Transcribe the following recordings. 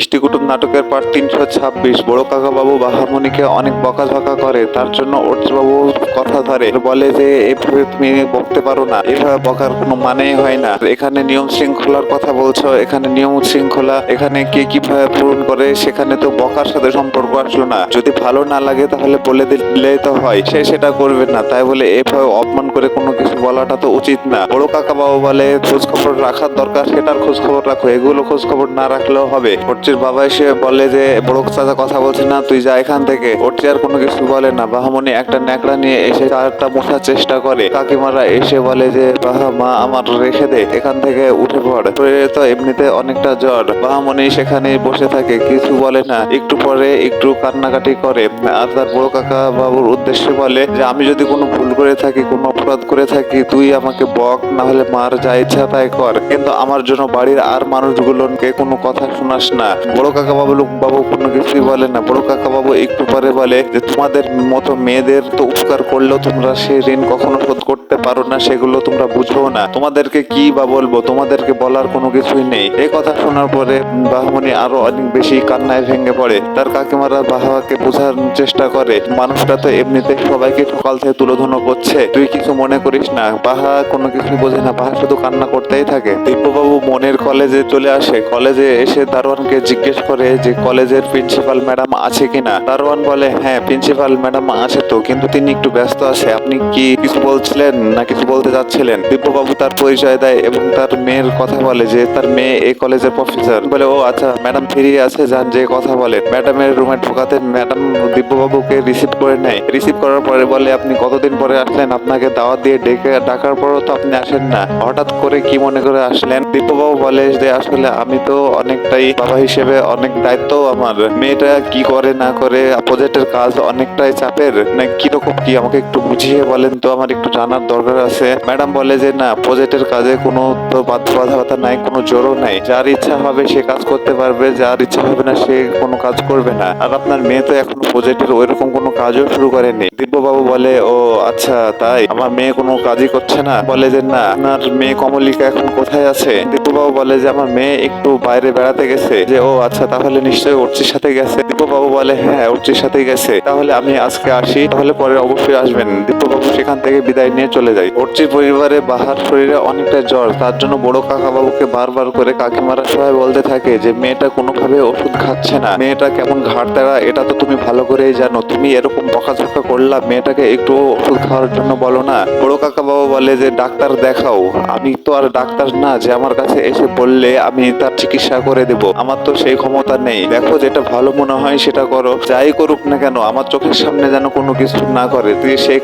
ইষ্টিকুটুম নাটকের পার্ট তিনশো ছাব্বিশ। বড় কাকা বাবু বাহামণিকে অনেক বকাঝকা করে, তার জন্য বাবু কথা ধরে। বলে যে, এভাবে তুমি বকতে পারো না। এভাবে বকার কোনো মানেই হয় না। এখানে নিয়ম শৃঙ্খলার কথা বলছো, এখানে নিয়ম শৃঙ্খলা, এখানে কে কীভাবে পূরণ করে, সেখানে তো বকার সাথে সম্পর্ক আসলো না। যদি ভালো না লাগে, তাহলে বলে দিলে তো হয়। সে সেটা করবে না। তাই বলে এভাবে অপমান করে কোনো কিছু বলাটা তো উচিত না। বড় কাকা বাবু বলে খোঁজ খবর রাখার দরকার, সেটার খোঁজ খবর রাখো। এগুলো খোঁজ খবর না রাখলেও হবে। ওরচির বাবা এসে বলে যে, বড় চাচা কথা বলছে না, তুই যা এখান থেকে। ওরচি আর কোনো কিছু বলে না। বাহামণি একটা ন্যাকড়া নিয়ে এসে চারটা মোছার চেষ্টা করে। কাকিমারা এসে বলে যে বাহা মা, আমার রেখে দে, এখান থেকে উঠে পড়। শরীরে তো এমনিতে অনেকটা জ্বর। বাহামণি সেখানে বসে থাকে, কিছু বলে না। একটু পরে একটু কান্নাকাটি করে। আর তার বড় কাকা বাবুর উদ্দেশ্যে বলে যে, আমি যদি কোনো ভুল করে থাকি, কোনো অপরাধ করে থাকি, তুই আমাকে বক, না হলে মার, যা ইচ্ছা তাই কর। কিন্তু আমার জন্য বাড়ির আর মানুষগুলোকে কোনো কথা শোনাস না। বড় কাকা বাবু বাবু কোনো কিছুই বলে না। বড় কাকা বাবু একটু পরে বলে যে, তোমাদের মতো মেয়েদের তো উপকার করলেও তোমরা সেই ঋণ কখনো শোধ করতে পারো না, সেগুলো তোমরা বুঝো না। তোমাদেরকে কি বা বলব? তোমাদেরকে বলার কোনো কিছুই নেই। এই কথা শোনার পরে বাহমণি আরও অনেক বেশি কান্নায় ভেঙে পড়ে। তার কাকিমারা বাহাকে বোঝার চেষ্টা করে। মানুষটা তো এমনিতে সবাইকে সকাল থেকে তুলোধনো করছে। তুই কিছু মনে করিস না। বাহা কোনো কিছু বোঝে না। বাহা শুধু কান্না করতেই থাকে। দিব্যবাবু মনের কলেজে চলে আসে। কলেজে এসে দারোয়ানকে জিজ্ঞেস করে যে কলেজের প্রিন্সিপাল ম্যাডাম আছে কিনা? দারোয়ান বলে হ্যাঁ প্রিন্সিপাল ম্যাডাম আছে তো, কিন্তু তিনি একটু ব্যস্ত আছে। আপনি কি কিছু বলছিলেন না কিছু বলতে যাচ্ছিলেন? দিব্যবাবু তার পরিচয় দেয় এবং তার মেয়ের কথা বলে যে তার মেয়ে এই কলেজের প্রফেসর বলে, ও আচ্ছা ম্যাডাম ফিরে আছে, যান, যে কথা বলে ম্যাডামের রুমে ঢোকাতে ম্যাডাম দিব্যবাবুকে রিসিভ করে নেয়। রিসিভ করার পরে বলে, আপনি কতদিন পরে আসলেন? আপনাকে দাওয়াত দিয়ে ডেকে ডাকার পরও তো আপনি আসেন না। হঠাৎ করে কি মনে করে আসলেন? দিব্যবাবু বলে যে, আসলে আমি তো অনেকটাই বাবা হিসেবে অনেক দায়িত্ব আমার। মেয়েটা কি করে, না করে প্রজেক্টের কাজ অনেকটাই চাপের। না, কীরকম কি, আমাকে একটু বুঝিয়ে বলেন তো, আমার একটু জানার দরকার আছে। ম্যাডাম বলে যে, না প্রজেক্টের কাজে কোনো তো বাধ্য বাধকতা নাই, কোনো জোরও নাই। যার ইচ্ছা হবে সে কাজ করতে পারবে, যার ইচ্ছা হবে না সে কোনো কাজ করবে না। আর আপনার মেয়ে তো এখনও প্রজেক্টের ওইরকম কোনো কাজও শুরু করেনি। দিব্যবাবু বলে, ও আচ্ছা তাই? আমার মেয়ে কোনো কাজই করছে না? বলে যে, না, আপনার মেয়ে কমলিকা এখন কোথায় আছে? দিব্যবাবু বলে যে আমার মেয়ে একটু বাইরে বেড়াতে গেছে। যে, ও আচ্ছা তাহলে নিশ্চয়ই অর্চির সাথে গেছে। দিব্যবাবু বলে হ্যাঁ অর্চির সাথে গেছে। তাহলে আমি আজকে আসি, তাহলে পরে অবশ্যই আসবেন। দিব্যবাবু সেখান থেকে বিদায় নিয়ে চলে যায় অর্চির পরিবারে বাহার শরীরে অনেকটা জ্বর, তার জন্য বড় কাকা বাবুকে বারবার করে কাকিমারা সবাই বলতে থাকে যে, মেয়েটা কোনোভাবে ওষুধ খাচ্ছে না। মেয়েটা কেমন ঘাট দেওয়া এটা তো তুমি ভালো করেই জানো। তুমি এরকম বকাঝকা করলা, মেয়েটাকে একটু ওষুধ খাওয়ার জন্য বলো না? বড় কাকা বাবু বলে যে, ডাক্তার দেখাও। আমি তো আর ডাক্তার না যে, আমার কাছে এসে বললে আমি তার চিকিৎসা করে দেব। আমার তো সেই ক্ষমতা নেই। দেখো যেটা ভালো মনে হয় সেটা করো। যাই করুক না কেন, আমার চোখের সামনে যেন কোনো কিছু না করে। তুই সে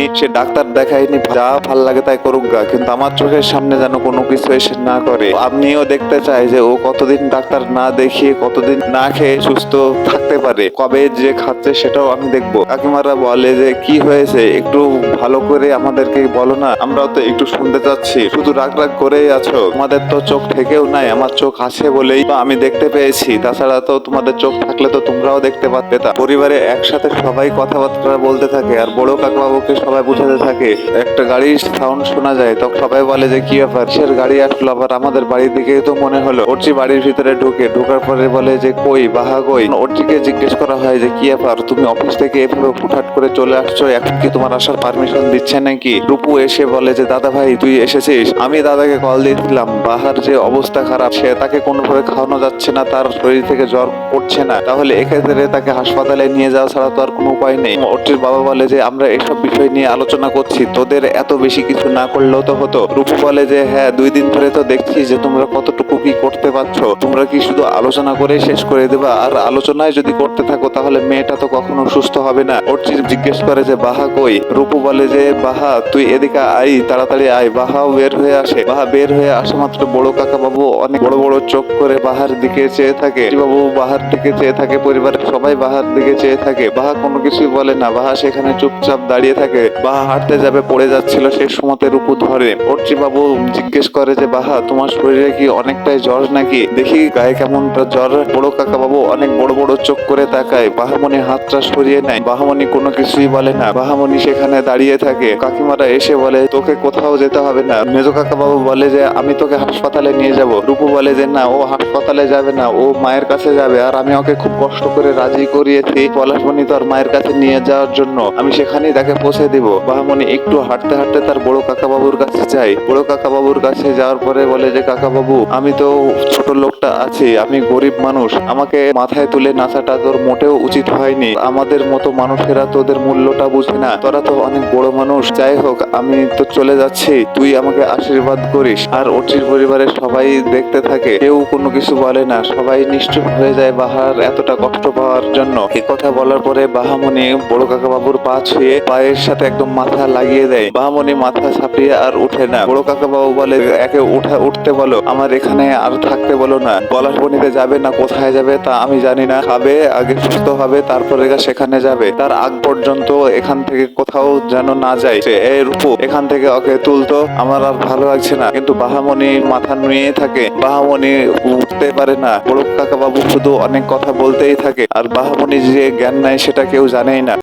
খায়নি সে ডাক্তার দেখায়নি যা ভালো লাগে তাই করুক গা, কিন্তু আমার চোখের সামনে যেন কোনো কিছু এসে না করে। আপনিও দেখতে চাই যে ও কতদিন ডাক্তার না দেখিয়ে কতদিন না খেয়ে সুস্থ থাকতে পারে। কবে যে খাচ্ছে সেটাও আমি দেখব। কাকিমারা বলে যে, কি হয়েছে? একটু ভালো করে আমাদেরকে বলো না। আমরাও তো একটু শুনতে চাচ্ছি। শুধু রাগ রাগ করেই আছো। তোমাদের তো চোখ থেকেও নাই, আমার চোখ আছে বলেই তো আমি দেখতে পেয়েছি। তাছাড়া তো তোমাদের চোখ থাকলে তো তোমরাও দেখতে পারতে তা। পরিবারে একসাথে সবাই কথাবার্তা বলতে থাকে, আর বড় কাকাবাবুকে সবাই বুঝাতে থাকে, একটা গাড়ির সাউন্ড শোনা যায়, তখন সবাই বলে যে, কি ব্যাপার? কিসের গাড়ি আসলো আবার আমাদের বাড়ির দিকে? তো মনে হলো। অর্চি বাড়ির ভিতরে ঢুকে, ঢোকার পরে বলে যে, কই, বাহা কই? অর্চিকে জিজ্ঞেস করা হয় যে, কি ব্যাপার? তুমি অফিস থেকে এভাবে হুটহাট করে চলে আসছো? এখন কি তোমার আসার পারমিশন দিচ্ছে নাকি? রূপু এসে বলে যে, দাদা ভাই, তুই এসেছিস? আমি দাদাকে কল দিয়েছিলাম। বাহার যে অবস্থা খারাপ, সে তাকে কোনোভাবে খাওয়ানো যাচ্ছে না, তার শরীর থেকে জ্বর পড়ছে না। তাহলে এক্ষেত্রে তাকে হাসপাতালে নিয়ে যাওয়া ছাড়া তো আর কোনো উপায় নেই। অর্চির বাবা বলে যে, আমরা এসব বিষয় নিয়ে আলোচনা করছি। তোদের এত বেশি কিছু না করলেও তো হতো। রূপু বলে যে হ্যাঁ দুই দিন ধরে তো দেখছি যে তোমরা কতটুকু কি করতে পারছ। তোমরা কি শুধু আলোচনা করে শেষ করে দেবা? আর আলোচনায় যদি করতে থাকো, তাহলে মেয়েটা তো কখনো সুস্থ হবে না। অর্চির জিজ্ঞেস করে যে, বাহা কই? রূপু বলে যে, বাহা, তুই এদিকে আই তাড়াতাড়ি আয়। বাহাও বের হয়ে আসে। বাহা বের হয়ে আসা মাত্র বড় কাকা বাবু অনেক বড় বড় চোখ করে বাহার দিকে চেয়ে থাকে। বাবু বাহার দিকে চেয়ে থাকে, পরিবারের সবাই বাহার দিকে চেয়ে থাকে। বাহা কোনো কিছুই বলে না। বাহা সেখানে চুপচাপ দাঁড়িয়ে থাকে। বাহা হাঁটতে যাবে পড়ে যাচ্ছিল সেই সময়তে রূপু ধরে। বাবু জিজ্ঞেস করে যে, বাহা, তোমার শরীরে কি অনেকটাই জ্বর নাকি? দেখি গায়ে কেমন জ্বর। বড় কাকা বাবু অনেক বড় বড় চোখ করে তাকায়। বাহামণি হাতটা সরিয়ে নেয়। বাহামণি কোনো কিছুই বলে না। বাহামণি সেখানে দাঁড়িয়ে থাকে। কাকিমারা এসে বলে, তোকে কোথাও যেতে হবে না। মেজো কাকা বাবু বলে যে, আমি তোকে হাসপাতালে হাসপাতালে নিয়ে যাব। রূপু বলে যে, না, ও হাসপাতালে যাবে না। ও মায়ের কাছে যাবে আর আমি ওকে খুব কষ্ট করে রাজি করিয়েছি পলাশমণি তার মায়ের কাছে নিয়ে যাওয়ার জন্য। আমি সেখানেই তাকে পৌঁছে দিব। বাহামণি একটু হাঁটতে হাঁটতে তার বড় কাকা বাবুর কাছে যাই। বড় কাকা বাবুর কাছে যাওয়ার পরে বলে যে কাকা বাবু আমি তো ছোট লোকটা আছি, আমি গরিব মানুষ। আমাকে মাথায় তুলে নাচাটা তোর মোটেও উচিত হয়নি। আমাদের মতো মানুষেরা তোদের মূল্যটা বুঝে না। তোরা তো অনেক বড় মানুষ। যাই হোক, আমি তো চলে যাচ্ছি। তুই আমাকে আশীর্বাদ করিস। আর অর্চির পরিবারের সবাই দেখতে থাকে। কেউ কোনো কিছু বলে না। সবাই নিশ্চুপ হয়ে যায় বাহার এতটা কষ্ট পাওয়ার জন্য। এই কথা বলার পরে বাহামণি বড় কাকা বাবুর পা ছুঁয়ে পায়ের সাথে একদম মাথা লাগিয়ে দেয়। বাহামণি মাথা ছাপিয়ে আর উঠে না। বড় কাকা বাবু বলে, একে উঠা উঠতে বলো। আমার এখানে আর থাকতে বলো না। পলাশবনিতে যাবে না, কোথায় যাবে তা আমি জানি না। খাবে, আগে সুস্থ হবে, তারপরে সেখানে যাবে। তার আগ পর্যন্ত এখান থেকে কোথাও যেন না যায় এই রূপু, এখান থেকে ওকে তুলতো। আমার আর ভালো লাগছে না। কিন্তু বাহামণি মাথা নুয়ে থাকে। বাহামণি উঠতে পারে না। বড় কাকা বাবু শুধু অনেক কথা বলতেই থাকে। আর বাহামণি যে জ্ঞান নাই, সেটা কেউ জানেই না।